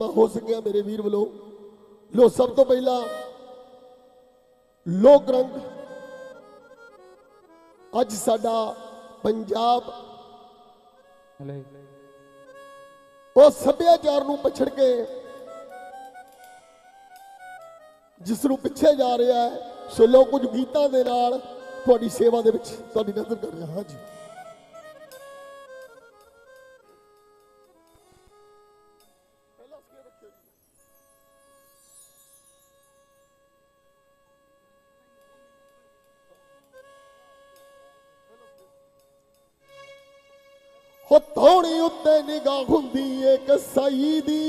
ਹੋ ਸਕਿਆ ਮੇਰੇ ਵੀਰ ਵੱਲੋਂ। ਲੋ ਸਭ ਤੋਂ ਪਹਿਲਾਂ ਲੋਕ ਰੰਗ। ਅੱਜ ਸਾਡਾ ਪੰਜਾਬ ਹਲੇ। ਉਹ ਸੱਭਿਆਚਾਰ ਨੂੰ ਪਛੜ ਕੇ ਜਿਸ ਨੂੰ ਪਿੱਛੇ ਜਾ ਰਿਹਾ ਹੈ ਸੋ ਲੋ ਕੁਝ ਗੀਤਾਂ ਦੇ ਨਾਲ ਤੁਹਾਡੀ ਸੇਵਾ ਦੇ ਵਿੱਚ ਤੁਹਾਡੀ ਨਜ਼ਰ ਕਰ ਰਿਹਾ। ਹਾਂ ਜੀ ਹੋ ਧੌਣੀ ਉੱਤੇ ਨਿਗਾਹ ਹੁੰਦੀ ਏ ਕਸਾਈ ਦੀ।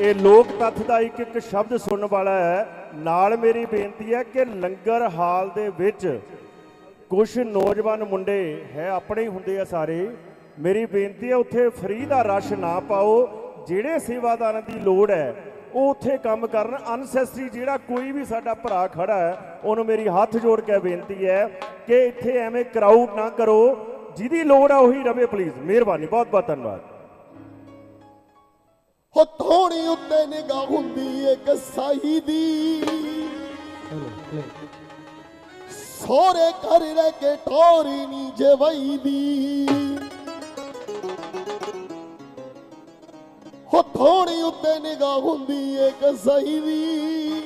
ਇਹ ਲੋਕ ਤੱਥ ਦਾ ਇੱਕ ਇੱਕ ਸ਼ਬਦ ਸੁਣਨ ਵਾਲਾ ਹੈ। ਨਾਲ ਮੇਰੀ ਬੇਨਤੀ ਹੈ ਕਿ ਲੰਗਰ ਹਾਲ ਦੇ ਵਿੱਚ ਕੁਝ ਨੌਜਵਾਨ ਮੁੰਡੇ ਹੈ, ਆਪਣੇ ਹੀ ਹੁੰਦੇ ਆ ਸਾਰੇ। ਮੇਰੀ ਬੇਨਤੀ ਹੈ, ਉੱਥੇ ਫ੍ਰੀ ਦਾ ਰਸ਼ ਨਾ ਪਾਓ। ਜਿਹੜੇ ਸੇਵਾਦਾਰਾਂ ਦੀ ਲੋੜ ਹੈ, ਉਹ ਉੱਥੇ ਕੰਮ ਕਰਨ। ਅਨਸੈਸਰੀ ਜਿਹੜਾ ਕੋਈ ਵੀ ਸਾਡਾ ਭਰਾ ਖੜਾ ਹੈ, ਉਹਨੂੰ ਮੇਰੀ ਹੱਥ ਜੋੜ ਕੇ ਬੇਨਤੀ ਹੈ ਕਿ ਇੱਥੇ ਐਵੇਂ ਕਰਾਊਡ ਨਾ ਕਰੋ। ਜਿਹਦੀ ਲੋੜ ਆ ਉਹੀ ਰਵੇ ਪਲੀਜ਼ ਮਿਹਰਬਾਨੀ, ਬਹੁਤ ਬਹੁਤ ਧੰਨਵਾਦ। ਹੋ ਧੌਣੀ ਉੱਤੇ ਨਿਗਾਹ ਹੁੰਦੀ ਏ ਕਸਾਈ ਦੀ। ਸੋਰੇ ਘਰ ਰਹਿ ਕੇ ਟੋਰੀ ਨੀ ਜਵਈ ਦੀ। ਹੋ ਉੱਤੇ ਨਿਗਾਹ ਹੁੰਦੀ ਏ ਕਸਾਈ ਦੀ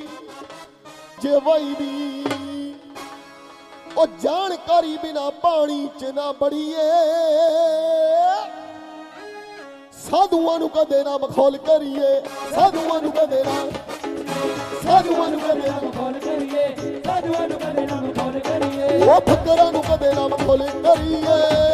ਜਵਈ ਦੀ ਉਹ ਜਾਣਕਾਰੀ ਬਿਨਾ ਪਾਣੀ ਚ ਨਾ ਬੜੀਏ। ਸਾਧੂਆਂ ਨੂੰ ਕਦੇ ਨਾ ਮਖੌਲ ਕਰੀਏ, ਸਾਧੂਆਂ ਨੂੰ ਕਦੇ ਨਾ ਸਾਧੂਆਂ ਨੂੰ ਕਦੇ ਨਾ ਮਖੌਲ ਕਰੀਏ, ਸਾਧੂਆਂ ਨੂੰ ਕਦੇ ਨਾ ਮਖੌਲ ਕਰੀਏ। ਉਹ ਫਕਰਾਂ ਨੂੰ ਕਦੇ ਨਾ ਮਖੌਲ ਕਰੀਏ।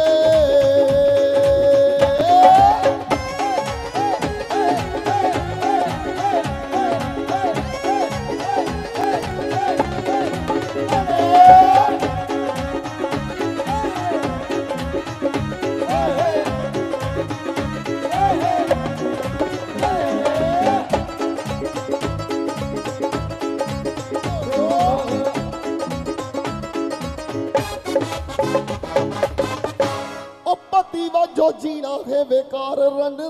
ਉਹ ਪਤੀ ਵਾਜੋ ਜੀਣਾ ਹੈ ਬੇਕਾਰ ਰੰਨ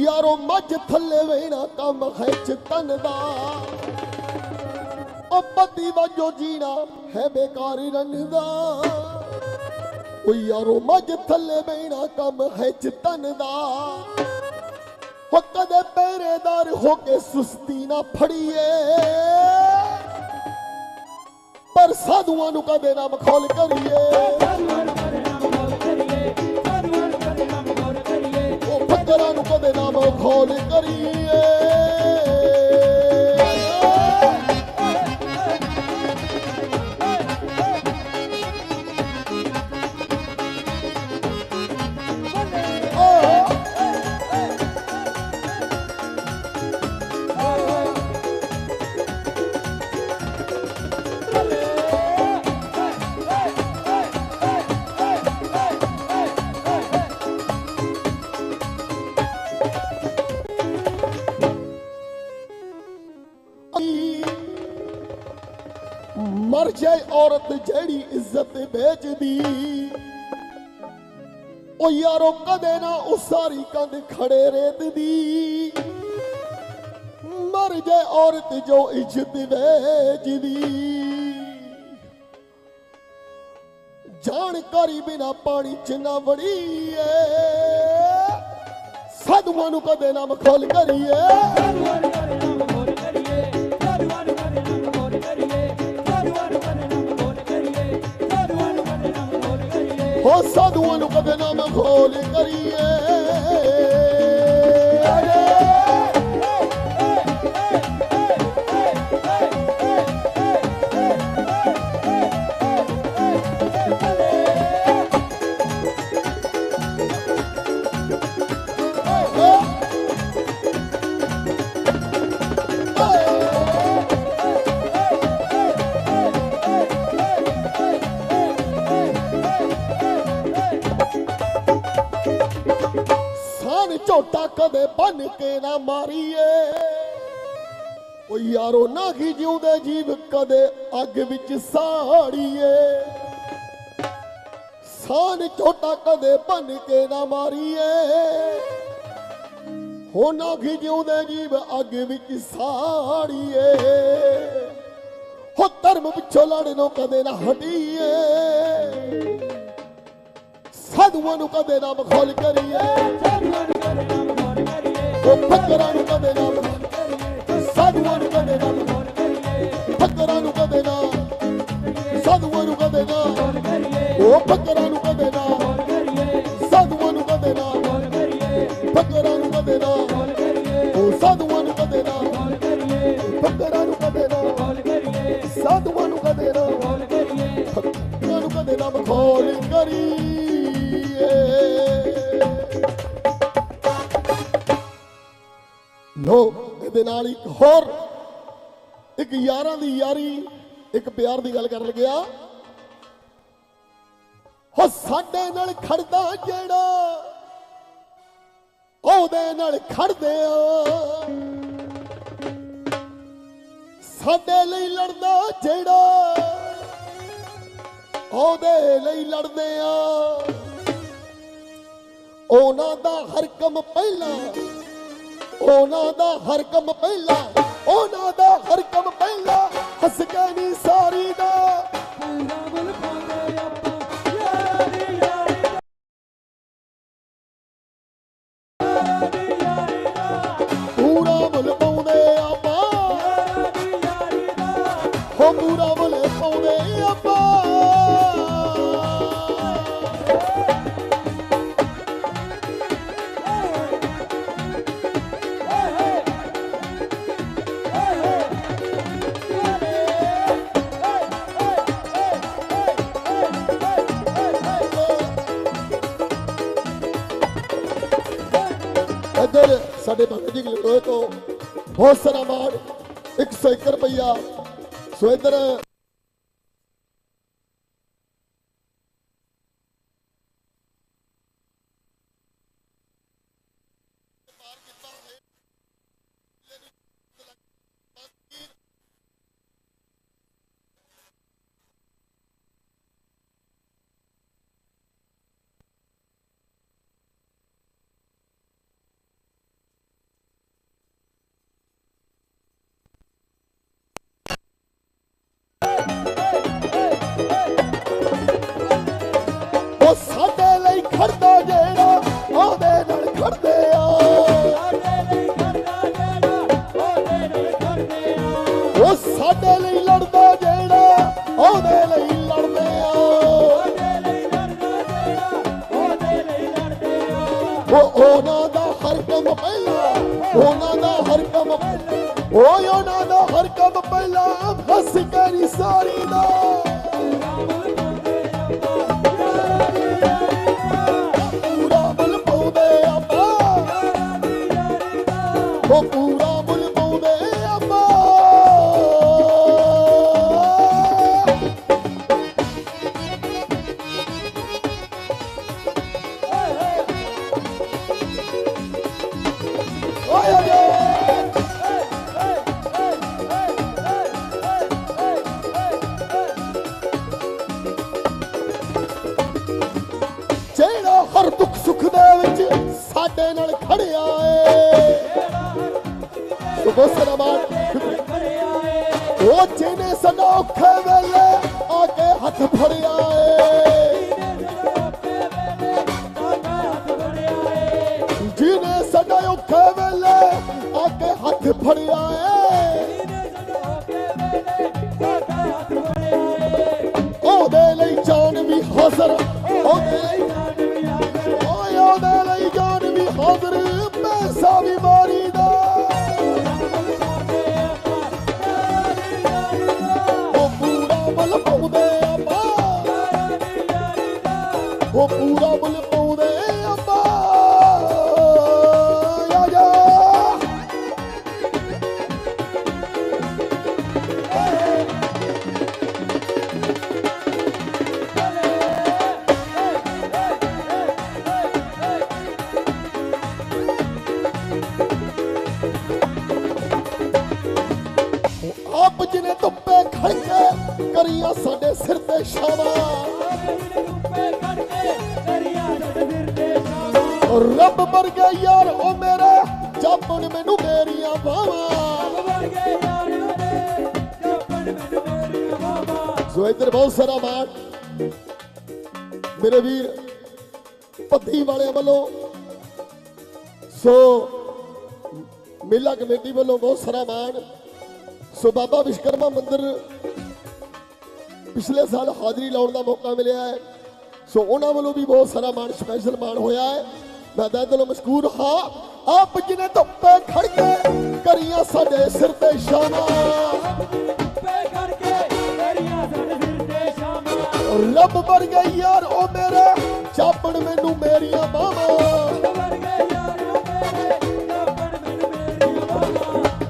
ਯਾਰੋ ਮੱਝ ਥੱਲੇ ਵੇਣਾ ਕੰਮ ਹੈ ਚਤਨ ਦਾ ਉਹ ਪਤੀ ਵਾਜੋ ਜੀਣਾ ਹੈ ਬੇਕਾਰ ਰੰਨ ਉਹ ਯਾਰੋ ਮੱਝ ਥੱਲੇ ਵੇਣਾ ਕੰਮ ਹੈ ਚਤਨ ਦਾ ਹੋ ਕਦੇ ਪਹਿਰੇਦਾਰ ਹੋ ਕੇ ਸੁਸਤੀ ਨਾ ਫੜੀਏ। ਪਰ ਸਾਧੂਆਂ ਨੂੰ ਕਦੇ ਨਾ ਮਖੌਲ ਕਰੀਏ। ਕਦੇ ਨਾ ਮਖੌਲ ਉਹ ਫਕਰਾਂ ਨੂੰ ਕਦੇ ਨਾ ਮਖੌਲ ਕਰੀਏ। ਔਰਤ ਜਿਹੜੀ ਇੱਜ਼ਤ ਵੇਚਦੀ ਉਹ ਯਾਰੋ ਕਦੇ ਨਾ ਉਸਾਰੀ ਕੰਧ ਖੜੇ ਰੇਤ ਦੀ ਮਰ ਜੇ ਔਰਤ ਜੋ ਇੱਜ਼ਤ ਵੇਚਦੀ ਜਾਣਕਾਰੀ ਬਿਨਾ ਪਾਣੀ ਚ ਨਾ ਵੜੀਏ ਸਾਧੂਆਂ ਨੂੰ ਕਦੇ ਨਾ ਮਖੌਲ ਕਰੀਏ। ਕਰੀਏ ਸਾਧੂਆਂ ਨੂੰ ਕਦੇ ਨਾ ਮਖੌਲ ਕਰੀਏ ਸਾਨ ਝੋਟਾ ਕਦੇ ਬਨ ਕੇ ਨਾ ਮਾਰੀਏ। ਓ ਯਾਰੋ, ਨਾ ਕੀ ਜਿਉਂਦੇ ਜੀਵ ਕਦੇ ਅੱਗ ਵਿੱਚ ਸਾੜੀਏ। ਸਾਨ ਝੋਟਾ ਕਦੇ ਬਨ ਕੇ ਨਾ ਮਾਰੀਏ। ਹੋ ਨਾ ਖੀ ਜਿਉਂਦੇ ਜੀਵ ਅੱਗ ਵਿੱਚ ਸਾੜੀਏ। ਹੋ ਧਰਮ ਪਿੱਛੋਂ ਲੜਨੋਂ ਕਦੇ ਨਾ ਹਟੀਏ। ਸਾਧੂਆਂ ਨੂੰ ਕਦੇ ਨਾ ਮਖੌਲ ਕਰੀਏ। ਉਹ ਫਕਰਾਂ ਨੂੰ ਕਦੇ ਨਾ ਮਖੌਲ ਸਾਧੂਆਂ ਨੂੰ ਕਦੇ ਨਾ ਮਖੌਲ ਕਰੀਏ ਨੂੰ ਕਦੇ ਨਾ ਸਾਧੂਆਂ ਨੂੰ ਕਦੇ ਨਾ ਉਹ ਫਕਰਾਂ ਨੂੰ ਕਦੇ ਨਾ ਸਾਧੂਆਂ ਨੂੰ ਕਦੇ ਨਾ ਫੱਕਰਾਂ ਨੂੰ ਕਦੇ ਨਾ ਉਹ ਸਾਧੂਆਂ ਨੂੰ ਕਦੇ ਨਾ ਫੱਕਰਾਂ ਨੂੰ ਕਦੇ ਨਾ ਸਾਧੂਆਂ ਨੂੰ ਕਦੇ ਨਾ ਮਖੌਲ ਨੂੰ ਕਦੇ ਨਾ ਮਖੌਲ ਕਰੀ ਲੋ ਇਹਦੇ ਨਾਲ ਇੱਕ ਹੋਰ, ਇੱਕ ਯਾਰਾਂ ਦੀ ਯਾਰੀ, ਇੱਕ ਪਿਆਰ ਦੀ ਗੱਲ ਕਰਨ ਲੱਗਿਆ। ਹੋ ਸਾਡੇ ਨਾਲ ਖੜਦਾ ਜਿਹੜਾ ਉਹਦੇ ਨਾਲ ਖੜਦੇ ਆ। ਸਾਡੇ ਲਈ ਲੜਦਾ ਜਿਹੜਾ ਉਹਦੇ ਲਈ ਲੜਦੇ ਆ। ਉਹਨਾਂ ਦਾ ਹਰ ਕੰਮ ਪਹਿਲਾਂ ਉਹਨਾਂ ਦਾ ਹਰ ਕੰਮ ਪਹਿਲਾ, ਉਹਨਾਂ ਦਾ ਹਰ ਕੰਮ ਪਹਿਲਾ, ਹੱਸ ਕੇ ਨਹੀਂ ਸਾਰੀ ਦਾ ਬਹੁਤ ਸਾਰਾ ਮਾਣ 101 ਰੁਪਈਆ। ਸੋ ਇੱਧਰ ਉਹਨਾਂ ਦਾ ਹਰ ਕੰਮ ਪਹਿਲਾਂ ਉਹਨਾਂ ਦਾ ਹਰ ਕੰਮ ਉਹ ਉਹਨਾਂ ਹੱਥ ਫੜਿਆ ਏ ਰੱਬ ਵਰਗੇ ਯਾਰ ਉਹ ਮੇਰਾ ਜਾਪਣ ਮੈਨੂੰ ਮੇਰੀਆਂ ਬਾਵਾਂ ਸੋ ਇੱਧਰ ਬਹੁਤ ਸਾਰਾ ਮਾਣ ਮੇਰੇ ਵੀਰ ਪੱਤੀ ਵਾਲਿਆਂ ਵੱਲੋਂ, ਸੋ ਮੇਲਾ ਕਮੇਟੀ ਵੱਲੋਂ ਬਹੁਤ ਸਾਰਾ ਮਾਣ। ਸੋ ਬਾਬਾ ਵਿਸ਼ਕਰਮਾ ਮੰਦਿਰ ਪਿਛਲੇ ਸਾਲ ਹਾਜ਼ਰੀ ਲਾਉਣ ਦਾ ਮੌਕਾ ਮਿਲਿਆ ਹੈ। ਸੋ ਉਹਨਾਂ ਵੱਲੋਂ ਵੀ ਬਹੁਤ ਸਾਰਾ ਮਾਣ ਸਪੈਸ਼ਲ ਮਾਣ ਹੋਇਆ ਹੈ। ਮੈਂ ਤਾਂ ਦਿਲੋਂ ਮਸ਼ਕੂਰ ਹਾਂ। ਆਪ ਜਿਨੇ ਧੁੱਪੇ ਖੜ ਕਰੀਆਂ ਸਾਡੇ ਸਿਰ ਤੇ ਸ਼ਾਮਾਂ ਪੇ ਕਰਕੇ ਮੇਰੀਆਂ ਯਾਰ ਉਹ ਮੇਰੇ ਚਾਪਣ ਮੈਨੂੰ ਮੇਰੀਆਂ ਬਾਹਾਂ।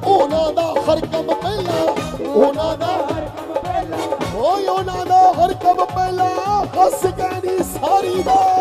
ਉਹਨਾਂ ਦਾ ਹਰ ਕੰਮ ਪਹਿਲਾਂ, ਉਹਨਾਂ ਦਾ ਹਰ ਓਏ ਉਹਨਾਂ ਦਾ ਹਰ ਕੰਮ ਪਹਿਲਾਂ, ਹੱਸ ਕੇ ਨੀ ਸਾਰੀ ਦਾ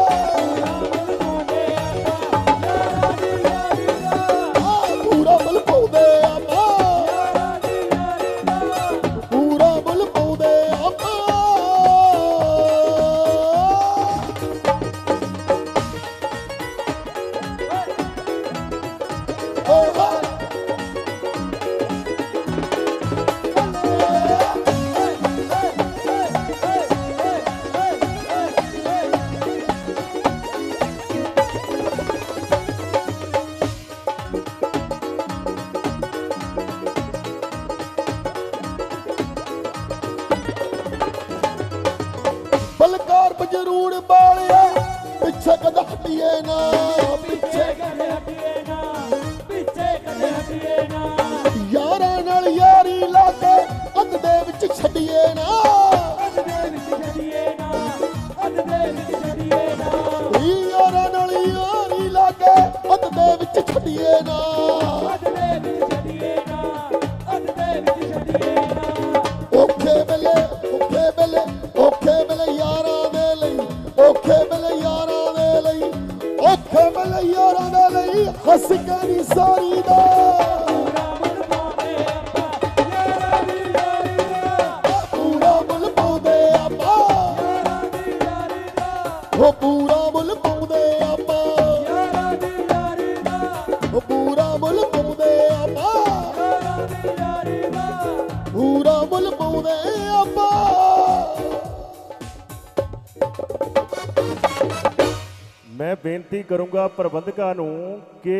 ਕਰੂੰਗਾ ਪ੍ਰਬੰਧਕਾਂ ਨੂੰ ਕਿ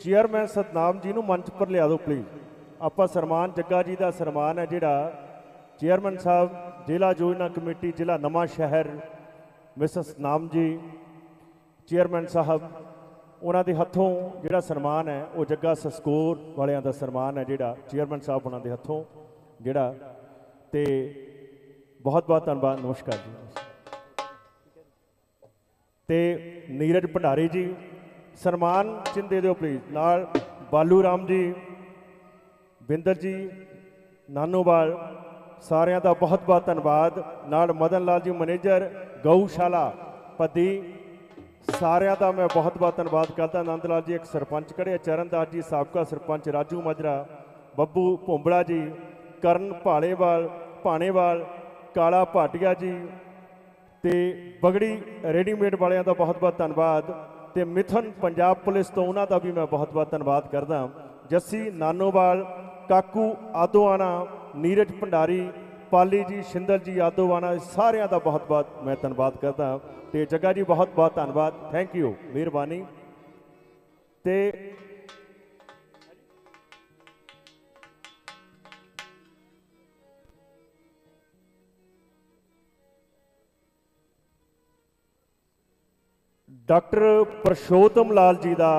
ਚੇਅਰਮੈਨ ਸਤਨਾਮ ਜੀ ਨੂੰ ਮੰਚ ਪਰ ਲਿਆ ਦਿਓ ਪਲੀਜ਼ ਆਪਾਂ ਸਨਮਾਨ, ਜੱਗਾ ਜੀ ਦਾ ਸਨਮਾਨ ਹੈ ਜਿਹੜਾ ਚੇਅਰਮੈਨ ਸਾਹਿਬ, ਜ਼ਿਲ੍ਹਾ ਯੋਜਨਾ ਕਮੇਟੀ, ਜ਼ਿਲ੍ਹਾ ਨਵਾਂ ਸ਼ਹਿਰ ਮਿਸਟਰ ਸਤਨਾਮ ਜੀ, ਚੇਅਰਮੈਨ ਸਾਹਿਬ, ਉਹਨਾਂ ਦੇ ਹੱਥੋਂ ਜਿਹੜਾ ਸਨਮਾਨ ਹੈ, ਉਹ ਜੱਗਾ ਸਸਕੋਰ ਵਾਲਿਆਂ ਦਾ ਸਨਮਾਨ ਹੈ ਜਿਹੜਾ ਚੇਅਰਮੈਨ ਸਾਹਿਬ ਉਹਨਾਂ ਦੇ ਹੱਥੋਂ, ਜਿਹੜਾ ਤੇ ਬਹੁਤ ਬਹੁਤ ਧੰਨਵਾਦ, ਨਮਸਕਾਰ ਜੀ। ਤੇ ਨੀਰਜ ਭੰਡਾਰੀ ਜੀ, ਸਨਮਾਨ ਚਿੰਨ੍ਹ ਦੇ ਦਿਓ ਪਲੀਜ਼ ਨਾਲ ਬਾਲੂ ਰਾਮ ਜੀ, ਬਿੰਦਰ ਜੀ ਨਾਨੋਵਾਲ ਸਾਰਿਆਂ ਦਾ ਬਹੁਤ ਬਹੁਤ ਧੰਨਵਾਦ। ਨਾਲ ਮਦਨ ਲਾਲ ਜੀ ਮੈਨੇਜਰ, ਗਊਸ਼ਾਲਾ ਪੱਦੀ, ਸਾਰਿਆਂ ਦਾ ਮੈਂ ਬਹੁਤ ਬਹੁਤ ਧੰਨਵਾਦ ਕਰਦਾ। ਆਨੰਦ ਲਾਲ ਜੀ ਇੱਕ ਸਰਪੰਚ ਖੜੇ ਚਰਨਦਾਸ ਜੀ ਸਾਬਕਾ ਸਰਪੰਚ, ਰਾਜੂ ਮਾਜਰਾ, ਬੱਬੂ ਭੁੰਬੜਾ ਜੀ, ਕਰਨ ਭਾਲੇਵਾਲ, ਭਾਣੇਵਾਲ, ਕਾਲਾ ਭਾਟੀਆ ਜੀ ਤੇ ਬਗੜੀ ਰੈਡੀਮੇਡ ਵਾਲਿਆਂ ਦਾ ਬਹੁਤ-ਬਹੁਤ ਧੰਨਵਾਦ ਤੇ ਮਿਥਨ ਪੰਜਾਬ ਪੁਲਿਸ ਤੋਂ ਉਹਨਾਂ ਦਾ ਵੀ ਮੈਂ ਬਹੁਤ-ਬਹੁਤ ਧੰਨਵਾਦ ਕਰਦਾ ਜੱਸੀ ਨਾਨੋਵਾਲ, ਕਾਕੂ ਆਦੋਆਣਾ, ਨੀਰਜ ਭੰਡਾਰੀ, ਪਾਲੀ ਜੀ ਸ਼ਿੰਦਰ ਜੀ ਆਦੋਆਣਾ ਸਾਰਿਆਂ ਦਾ ਬਹੁਤ-ਬਹੁਤ ਮੈਂ ਧੰਨਵਾਦ ਕਰਦਾ ਤੇ ਜੱਗਾ ਜੀ ਬਹੁਤ-ਬਹੁਤ ਧੰਨਵਾਦ। ਥੈਂਕ ਯੂ ਮਿਹਰਬਾਨੀ। ਤੇ ਡਾਕਟਰ ਪਰਸ਼ੋਤਮ ਲਾਲ ਜੀ ਦਾ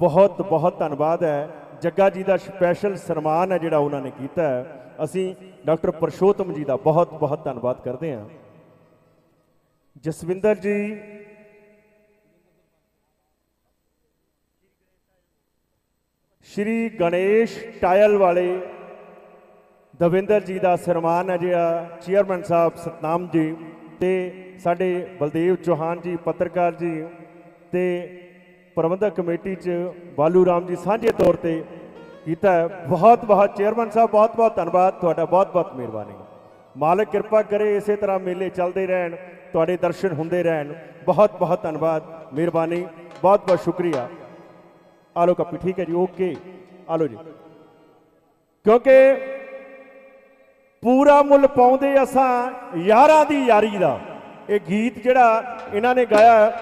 ਬਹੁਤ ਬਹੁਤ ਧੰਨਵਾਦ ਹੈ। ਜੱਗਾ ਜੀ ਦਾ ਸਪੈਸ਼ਲ ਸਨਮਾਨ ਹੈ ਜਿਹੜਾ ਉਹਨਾਂ ਨੇ ਕੀਤਾ ਹੈ। ਅਸੀਂ ਡਾਕਟਰ ਪਰਸ਼ੋਤਮ ਜੀ ਦਾ ਬਹੁਤ ਬਹੁਤ ਧੰਨਵਾਦ ਕਰਦੇ ਹਾਂ। ਜਸਵਿੰਦਰ ਜੀ, ਸ਼੍ਰੀ ਗਣੇਸ਼ ਟਾਇਲ ਵਾਲੇ ਦਵਿੰਦਰ ਜੀ ਦਾ ਸਨਮਾਨ ਹੈ ਜਿਹੜਾ ਚੇਅਰਮੈਨ ਸਾਹਿਬ ਸਤਨਾਮ ਜੀ ਤੇ ਸਾਡੇ ਬਲਦੇਵ ਚੌਹਾਨ ਜੀ, ਪੱਤਰਕਾਰ ਜੀ ਤੇ ਪ੍ਰਬੰਧਕ ਕਮੇਟੀ ਚ ਬਾਲੂ ਰਾਮ ਜੀ ਸਾਂਝੇ ਤੌਰ ਤੇ ਕੀਤਾ ਬਹੁਤ ਬਹੁਤ ਚੇਅਰਮੈਨ ਸਾਹਿਬ, ਬਹੁਤ ਬਹੁਤ ਧੰਨਵਾਦ। ਤੁਹਾਡਾ ਬਹੁਤ ਬਹੁਤ ਮਿਹਰਬਾਨੀ। ਮਾਲਕ ਕਿਰਪਾ ਕਰੇ, ਇਸੇ ਤਰ੍ਹਾਂ ਮੇਲੇ ਚੱਲਦੇ ਰਹਿਣ, ਤੁਹਾਡੇ ਦਰਸ਼ਨ ਹੁੰਦੇ ਰਹਿਣ। ਬਹੁਤ ਬਹੁਤ ਧੰਨਵਾਦ, ਮਿਹਰਬਾਨੀ। ਬਹੁਤ ਬਹੁਤ ਸ਼ੁਕਰੀਆ। ਆਲੋ ਕਾਪੀ, ਠੀਕ ਹੈ ਜੀ, ਓਕੇ। ਆਲੋ ਜੀ। ਕਿਉਂਕਿ ਪੂਰਾ ਮੁੱਲ ਪਾਉਂਦੇ ਅਸਾਂ ਯਾਰਾਂ ਦੀ ਯਾਰੀ ਦਾ। ਇਹ ਗੀਤ ਜਿਹੜਾ ਇਹਨਾਂ ਨੇ ਗਾਇਆ